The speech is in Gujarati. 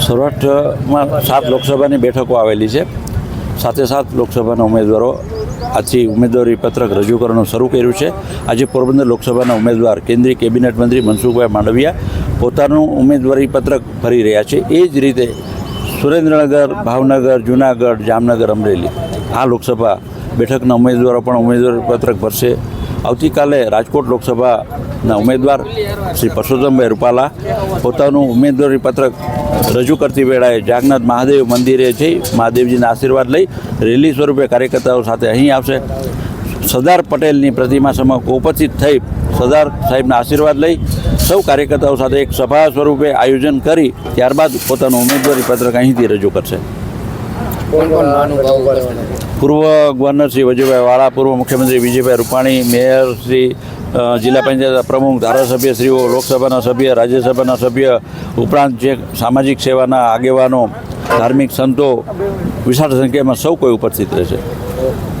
સૌરાષ્ટ્રમાં સાત લોકસભાની બેઠકો આવેલી છે. સાથે સાત લોકસભાના ઉમેદવારો આજથી ઉમેદવારી પત્રક રજૂ કરવાનું શરૂ કર્યું છે. આજે પોરબંદર લોકસભાના ઉમેદવાર, કેન્દ્રીય કેબિનેટ મંત્રી મનસુખભાઈ માંડવિયા પોતાનું ઉમેદવારી પત્રક ભરી રહ્યા છે. એ જ રીતે સુરેન્દ્રનગર, ભાવનગર, જુનાગઢ, જામનગર, અમરેલી આ લોકસભા બેઠકના ઉમેદવારો પણ ઉમેદવારી પત્રક ભરશે. આવતીકાલે રાજકોટ લોકસભાના ઉમેદવાર શ્રી પરસોત્તમભાઈ રૂપાલા પોતાનું ઉમેદવારી પત્રક રજૂ કરતી વેળાએ જાગનાથ મહાદેવ મંદિરે જઈ મહાદેવજીના આશીર્વાદ લઈ રેલી સ્વરૂપે કાર્યકર્તાઓ સાથે અહીં આવશે. સરદાર પટેલની પ્રતિમા સમક્ષ ઉપસ્થિત થઈ સરદાર સાહેબના આશીર્વાદ લઈ સૌ કાર્યકર્તાઓ સાથે એક સભા સ્વરૂપે આયોજન કરી ત્યારબાદ પોતાનું ઉમેદવારી પત્રક અહીંથી રજૂ કરશે. પૂર્વ ગવર્નર શ્રી વજુભાઈ વાળા, પૂર્વ મુખ્યમંત્રી વિજયભાઈ રૂપાણી, મેયર શ્રી જિલ્લા પંચાયત પ્રમુખ ધારાસભ્યશ્રીઓ લોકસભાના સભ્ય, રાજ્યસભાના સભ્ય, ઉપરાંત જે સામાજિક સેવાના આગેવાનો, ધાર્મિક સંતો, વિશાળ સંખ્યામાં સૌ કોઈ ઉપસ્થિત રહેશે.